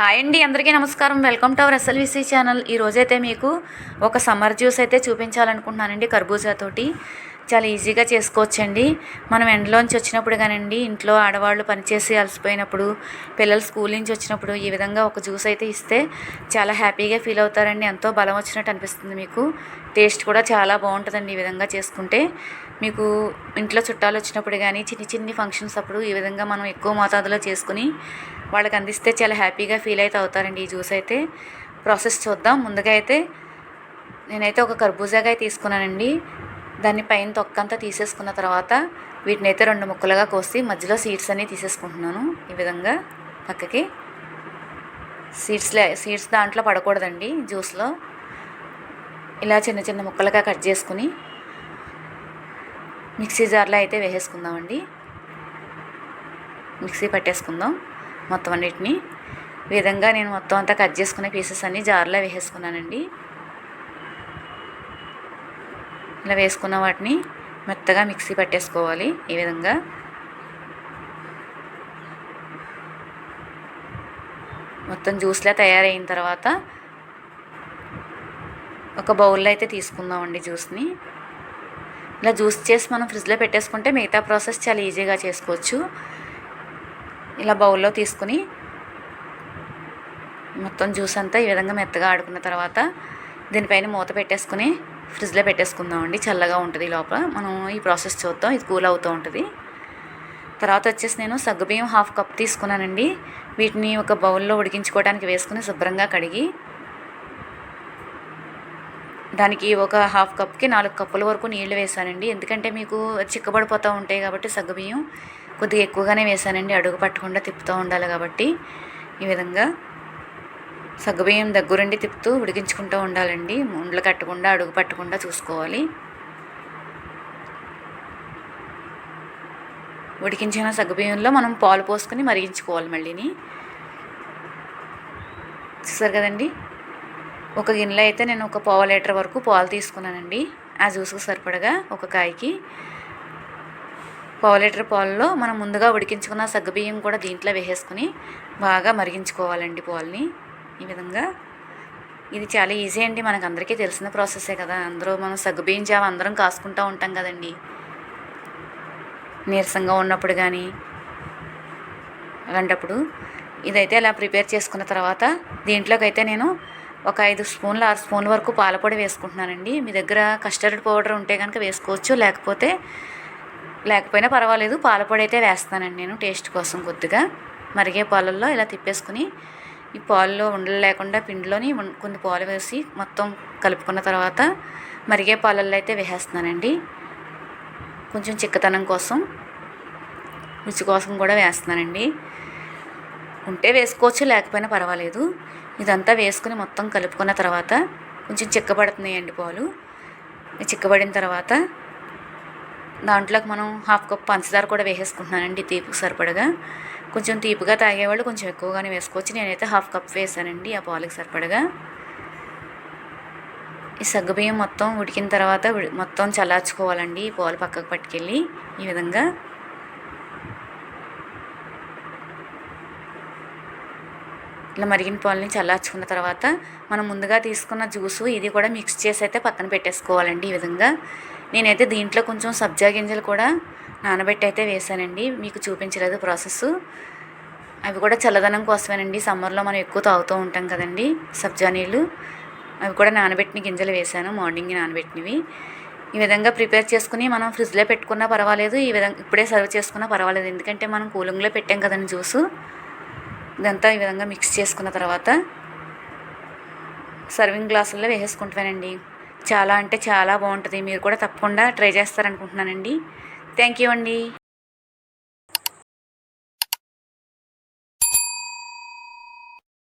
Hi అండి అందరికీ నమస్కారం. Welcome to our SLVC channel. ఈరోజైతే మీకు ఒక సమ్మర్ జ్యూస్ అయితే చూపించాలనుకుంటున్నానండి కర్బూజా తోటి. చాలా ఈజీగా చేసుకోవచ్చండి. మనం ఎండలోంచి వచ్చినప్పుడు కానండి ఇంట్లో ఆడవాళ్ళు పనిచేసి అలసిపోయినప్పుడు పిల్లలు స్కూల్ నుంచి వచ్చినప్పుడు ఈ విధంగా ఒక జ్యూస్ అయితే ఇస్తే చాలా హ్యాపీగా ఫీల్ అవుతారండి. ఎంతో బలం వచ్చినట్టు అనిపిస్తుంది మీకు. టేస్ట్ కూడా చాలా బాగుంటుందండి ఈ విధంగా చేసుకుంటే. మీకు ఇంట్లో చుట్టాలు వచ్చినప్పుడు కానీ చిన్ని చిన్ని ఫంక్షన్స్ అప్పుడు ఈ విధంగా మనం ఎక్కువ మోతాదులో చేసుకుని వాళ్ళకి అందిస్తే చాలా హ్యాపీగా ఫీల్ అయితే అవుతారండి ఈ జ్యూస్ అయితే. ప్రాసెస్ చూద్దాం. ముందుగా అయితే నేనైతే ఒక కర్బూజాగా తీసుకున్నానండి. దాన్ని పైన తొక్కంతా తీసేసుకున్న తర్వాత వీటిని అయితే రెండు ముక్కలుగా కోసి మధ్యలో సీడ్స్ అన్నీ తీసేసుకుంటున్నాను ఈ విధంగా పక్కకి. సీడ్స్లే సీడ్స్ దాంట్లో పడకూడదండి జ్యూస్లో. ఇలా చిన్న చిన్న ముక్కలుగా కట్ చేసుకుని మిక్సీ జార్లో అయితే వేసేసుకుందామండి. మిక్సీ పట్టేసుకుందాం మొత్తం అన్నిటిని. ఈ విధంగా నేను మొత్తం అంతా కట్ చేసుకునే పీసెస్ అన్నీ జార్లో వేసేసుకున్నానండి. ఇలా వేసుకున్న వాటిని మెత్తగా మిక్సీ పట్టేసుకోవాలి ఈ విధంగా. మొత్తం జ్యూస్లా తయారైన తర్వాత ఒక బౌల్లో అయితే తీసుకుందామండి జ్యూస్ని. ఇలా జ్యూస్ చేసి మనం ఫ్రిడ్జ్లో పెట్టేసుకుంటే మిగతా ప్రాసెస్ చాలా ఈజీగా చేసుకోవచ్చు. ఇలా బౌల్లో తీసుకుని మొత్తం జ్యూస్ అంతా ఈ విధంగా మెత్తగా ఆడుకున్న తర్వాత దీనిపైన మూత పెట్టేసుకుని ఫ్రిడ్జ్లో పెట్టేసుకుందామండి. చల్లగా ఉంటుంది లోపల. మనం ఈ ప్రాసెస్ చూద్దాం. ఇది కూల్ అవుతూ ఉంటుంది. తర్వాత వచ్చేసి నేను సగ్గుబియ్యం హాఫ్ కప్ తీసుకున్నానండి. వీటిని ఒక బౌల్లో ఉడికించుకోవడానికి వేసుకుని శుభ్రంగా కడిగి దానికి ఒక హాఫ్ కప్కి నాలుగు కప్పుల వరకు నీళ్ళు వేసానండి. ఎందుకంటే మీకు చిక్కబడిపోతూ ఉంటాయి కాబట్టి సగ్గుబియ్యం కొద్దిగా ఎక్కువగానే వేసానండి. అడుగు పట్టకుండా తిప్పుతూ ఉండాలి కాబట్టి ఈ విధంగా. సగ్గుబియ్యం దగ్గరుండి తిప్పుతూ ఉడికించుకుంటూ ఉండాలండి. ముండ్లు కట్టకుండా అడుగు పట్టకుండా చూసుకోవాలి. ఉడికించిన సగ్గుబియ్యంలో మనం పాలు పోసుకొని మరిగించుకోవాలి మళ్ళీని. చూసారు కదండి? ఒక గిన్నెలో అయితే నేను ఒక పావు లీటర్ వరకు పాలు తీసుకున్నానండి. ఆ జ్యూస్కి సరిపడగా ఒక కాయకి పావు లీటర్ పాలలో మనం ముందుగా ఉడికించుకున్న సగ్గుబియ్యం కూడా దీంట్లో వేసేసుకుని బాగా మరిగించుకోవాలండి పాలని. ఈ విధంగా. ఇది చాలా ఈజీ అండి మనకు అందరికీ తెలిసిన ప్రాసెసే కదా. అందరూ మనం సగ్గుబియ్యం జావ అందరం కాసుకుంటూ ఉంటాం కదండి. నీరసంగా ఉన్నప్పుడు కానీ అలాంటప్పుడు. ఇదైతే ఇలా ప్రిపేర్ చేసుకున్న తర్వాత దీంట్లోకి అయితే నేను ఒక ఐదు స్పూన్లు ఆరు స్పూన్ల వరకు పాలపొడి వేసుకుంటున్నానండి. మీ దగ్గర కస్టర్డ్ పౌడర్ ఉంటే కనుక వేసుకోవచ్చు లేకపోతే లేకపోయినా పర్వాలేదు. పాలపొడి అయితే వేస్తానండి నేను టేస్ట్ కోసం కొద్దిగా. మరిగే పాలల్లో ఇలా తిప్పేసుకుని ఈ పాలలో ఉండలు లేకుండా పిండిలోని కొన్ని పాలు వేసి మొత్తం కలుపుకున్న తర్వాత మరిగే పాలల్లో అయితే వేసేస్తున్నానండి. కొంచెం చిక్కతనం కోసం రుచి కోసం కూడా వేస్తున్నానండి. ఉంటే వేసుకోవచ్చు లేకపోయినా పర్వాలేదు. ఇదంతా వేసుకుని మొత్తం కలుపుకున్న తర్వాత కొంచెం చిక్కబడుతున్నాయండి పాలు. చిక్కబడిన తర్వాత దాంట్లోకి మనం హాఫ్ కప్ పంచదార కూడా వేసేసుకుంటున్నానండి తీపికి సరిపడగా. కొంచెం తీపిగా తాగేవాళ్ళు కొంచెం ఎక్కువగానే వేసుకోవచ్చు. నేనైతే హాఫ్ కప్ వేసానండి ఆ పాలకి సరిపడగా. ఈ సగ్గుబియ్యం మొత్తం ఉడికిన తర్వాత మొత్తం చల్లార్చుకోవాలండి ఈ పాలు పక్కకు పట్టుకెళ్ళి ఈ విధంగా. ఇలా మరిగిన పాలని చల్లార్చుకున్న తర్వాత మనం ముందుగా తీసుకున్న జ్యూసు ఇది కూడా మిక్స్ చేసి అయితే పక్కన పెట్టేసుకోవాలండి ఈ విధంగా. నేనైతే దీంట్లో కొంచెం సబ్జా గింజలు కూడా నానబెట్టి అయితే వేసానండి మీకు చూపించలేదు ప్రాసెస్ అవి కూడా చల్లదనం కోసమేనండి. సమ్మర్లో మనం ఎక్కువ తాగుతూ ఉంటాం కదండి సబ్జా నీళ్ళు. అవి కూడా నానబెట్టిన గింజలు వేసాను మార్నింగ్ నానబెట్టినవి. ఈ విధంగా ప్రిపేర్ చేసుకుని మనం ఫ్రిడ్జ్లో పెట్టుకున్నా పర్వాలేదు ఈ విధంగా ఇప్పుడే సర్వ్ చేసుకున్నా పర్వాలేదు. ఎందుకంటే మనం కూలింగ్లో పెట్టాం కదండి జ్యూసు. ఇదంతా ఈ విధంగా మిక్స్ చేసుకున్న తర్వాత సర్వింగ్ గ్లాసుల్లో వేసేసుకుంటానండి చాలా అంటే చాలా బాగుంటుంది. మీరు కూడా తప్పకుండా ట్రై చేస్తారనుకుంటున్నానండి. థ్యాంక్ యూ అండి.